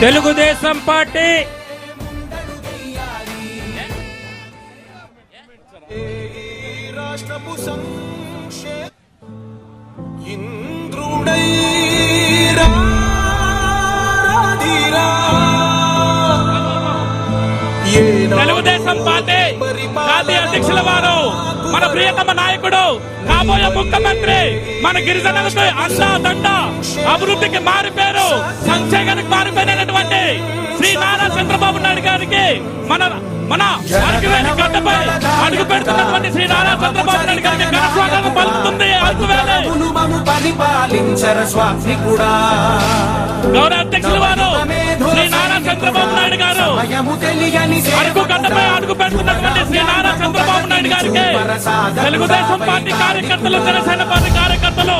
Telugu Desam party. రాష్ట్రపు సంక్షే ఇంద్రుడై రాధిరా. ఏనాడు Telugu Desam party. జాతీయ అధ్యక్షుల వారు. మన ప్రియతమ నాయకుడు కాబోయే ముఖ్యమంత్రి మన గిరిజనులకు అండా దండ అభివృద్ధికి మారిపోయారు సంక్షేమానికి మారిపోయినటువంటి శ్రీ నారా చంద్రబాబు నాయుడు గారికి మన మన అరకువేలి గడ్డపై అడుగు పెడుతున్నటువంటి శ్రీ నారా చంద్రబాబు నాయుడు గారికి ఘనస్వాగతం పలుకుతుంది. అరకువేలి గౌరవ అధ్యక్షులు వారు శ్రీ నారా నారా చంద్రబాబు నాయుడు గారు. అడుగు గడ్డపై అడుగు పెడుతున్నటువంటి శ్రీ నారా చంద్రబాబు నాయుడు గారికి తెలుగుదేశం పార్టీ కార్యకర్తలు జనసేన పార్టీ కార్యకర్తలు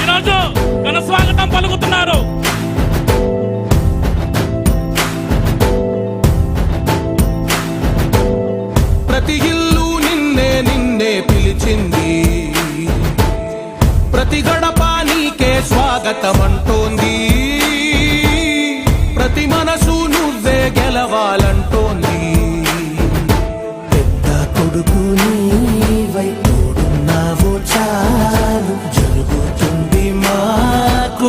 ఈరోజు ఘన స్వాగతం పలుకుతున్నారు. మాకు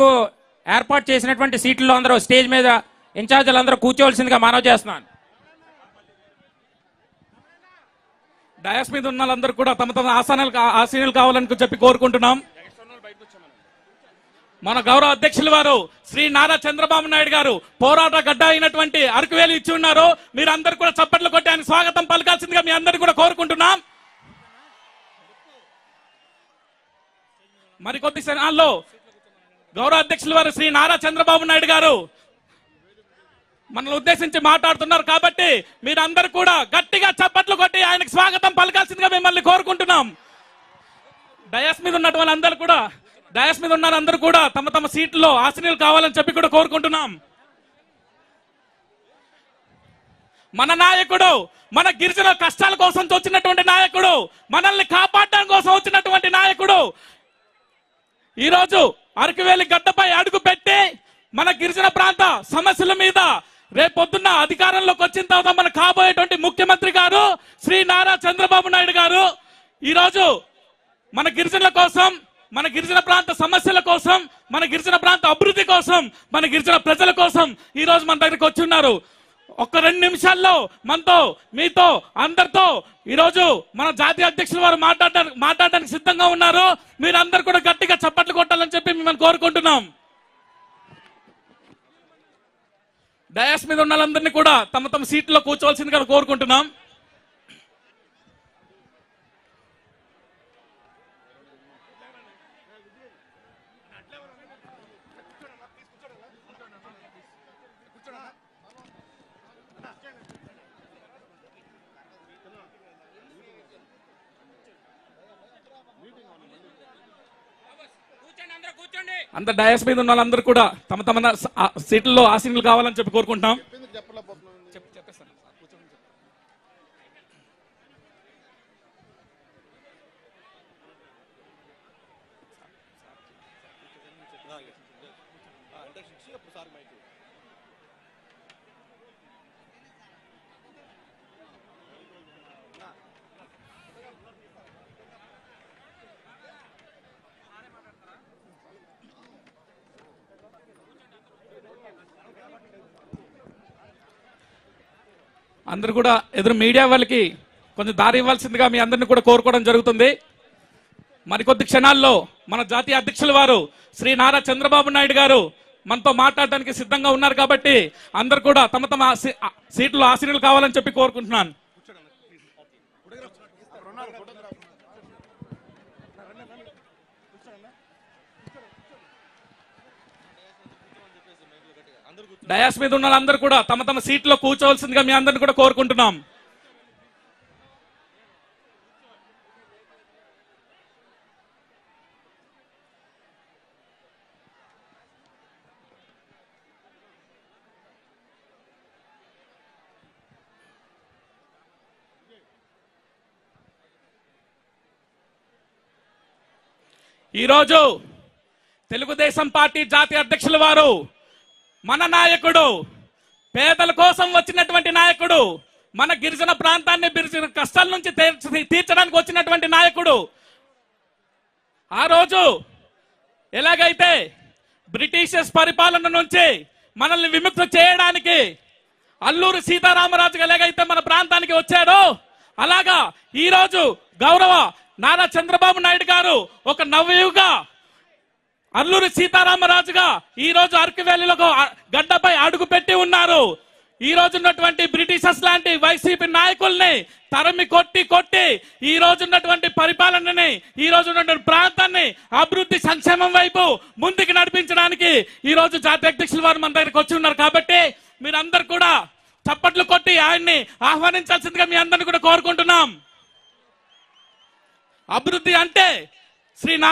మీకు ఏర్పాటు చేసినటువంటి సీట్లు అందరూ స్టేజ్ మీద ఇన్ఛార్జీలు అందరూ కూర్చోవలసిందిగా మనవి చేస్తున్నాను. డయాస్ మీద ఉన్న వాళ్ళందరూ కూడా తమ తమ ఆసనాలు ఆసీనులు కావాలని చెప్పి కోరుకుంటున్నాం. మన గౌరవ అధ్యక్షుల వారు శ్రీ నారా చంద్రబాబు నాయుడు గారు పోరాట గడ్డ అయినటువంటి అరకువేలు ఇచ్చి ఉన్నారు. మీరందరూ కూడా చప్పట్లు కొట్టి ఆయన స్వాగతం పలకాల్సిందిగా మీ అందరికీ కూడా కోరుకుంటున్నాం. మరికొద్ది క్షణాల్లో గౌరవ అధ్యక్షుల వారు శ్రీ నారా చంద్రబాబు నాయుడు గారు మనల్ని ఉద్దేశించి మాట్లాడుతున్నారు కాబట్టి మీరందరూ కూడా గట్టిగా చప్పట్లు కొట్టి ఆయనకు స్వాగతం పలకాల్సిందిగా మిమ్మల్ని కోరుకుంటున్నాం. డయాస్ మీద ఉన్నటువంటి వాళ్ళందరూ కూడా డయాస్ మీద ఉన్న అందరూ కూడా తమ తమ సీట్లో ఆశనీయులు కావాలని చెప్పి కూడా కోరుకుంటున్నాం. మన నాయకుడు మన గిరిజన కష్టాల కోసం వచ్చినటువంటి నాయకుడు మనల్ని కాపాడడం కోసం వచ్చినటువంటి నాయకుడు. ఈరోజు అరకువేలి గడ్డపై అడుగు పెట్టి మన గిరిజన ప్రాంత సమస్యల మీద రేపొద్దున్న అధికారంలోకి వచ్చిన తర్వాత మన కాబోయేటువంటి ముఖ్యమంత్రి గారు శ్రీ నారా చంద్రబాబు నాయుడు గారు. ఈరోజు మన గిరిజనుల కోసం మన గిరిజన ప్రాంత సమస్యల కోసం మన గిరిజన ప్రాంత అభివృద్ధి కోసం మన గిరిజన ప్రజల కోసం ఈరోజు మన దగ్గరికి వచ్చి ఉన్నారు ఒక్క రెండు నిమిషాల్లో మనతో మీతో అందరితో ఈరోజు మన జాతీయ అధ్యక్షుల వారు మాట్లాడడానికి మాట్లాడడానికి సిద్ధంగా ఉన్నారు. మీరందరూ కూడా గట్టిగా చప్పట్లు కొట్టాలని చెప్పి మిమ్మల్ని కోరుకుంటున్నాం. డయాస్ మీద ఉన్న వాళ్ళందరినీ కూడా తమ తమ సీట్లో కూర్చోవలసిందిగా కోరుకుంటున్నాం. అంత డయాస్ మీద ఉన్న వాళ్ళందరూ కూడా తమ తమ స- సీట్లలో ఆసీనులు కావాలని చెప్పి కోరుకుంటున్నాం. అందరూ కూడా ఎదురు మీడియా వాళ్ళకి కొంచెం దారి ఇవ్వాల్సిందిగా మీ అందరిని కూడా కోరుకోవడం జరుగుతుంది. మరికొద్ది క్షణాల్లో మన జాతీయ అధ్యక్షుల వారు శ్రీ నారా చంద్రబాబు నాయుడు గారు మనతో మాట్లాడడానికి సిద్ధంగా ఉన్నారు కాబట్టి అందరు కూడా తమ తమ సీట్లు ఆశీనులు కావాలని చెప్పి కోరుకుంటున్నాను. డయాస్ మీద ఉన్న వాళ్ళందరూ కూడా తమ తమ సీట్లో కూర్చోవలసిందిగా మీ అందరిని కూడా కోరుకుంటున్నాం. ఈరోజు తెలుగుదేశం పార్టీ జాతీయ అధ్యక్షుల వారు మన నాయకుడు పేదల కోసం వచ్చినటువంటి నాయకుడు మన గిరిజన ప్రాంతాన్ని గిరిజన కష్టాల నుంచి తీర్చడానికి వచ్చినటువంటి నాయకుడు. ఆ రోజు ఎలాగైతే బ్రిటిషర్స్ పరిపాలన నుంచి మనల్ని విముక్తి చేయడానికి అల్లూరు సీతారామరాజు ఎలాగైతే మన ప్రాంతానికి వచ్చాడో అలాగా ఈ రోజు గౌరవ నారా చంద్రబాబు నాయుడు గారు ఒక నవయుగ అల్లూరి సీతారామరాజుగా ఈ రోజు అరకు వ్యాలీలో గడ్డపై అడుగు పెట్టి ఉన్నారు. ఈ రోజు ఉన్నటువంటి బ్రిటిషర్స్ లాంటి వైసీపీ నాయకుల్ని తరిమి కొట్టి కొట్టి ఈ రోజు ఉన్నటువంటి పరిపాలనని ఈ రోజు ఉన్నటువంటి ప్రాంతాన్ని అభివృద్ధి సంక్షేమం వైపు ముందుకు నడిపించడానికి ఈ రోజు జాతీయ అధ్యక్షులు వారు మన దగ్గరికి వచ్చి ఉన్నారు కాబట్టి మీరందరూ కూడా చప్పట్లు కొట్టి ఆయన్ని ఆహ్వానించాల్సిందిగా మీ అందరిని కూడా కోరుకుంటున్నాం. అభివృద్ధి అంటే శ్రీ నారా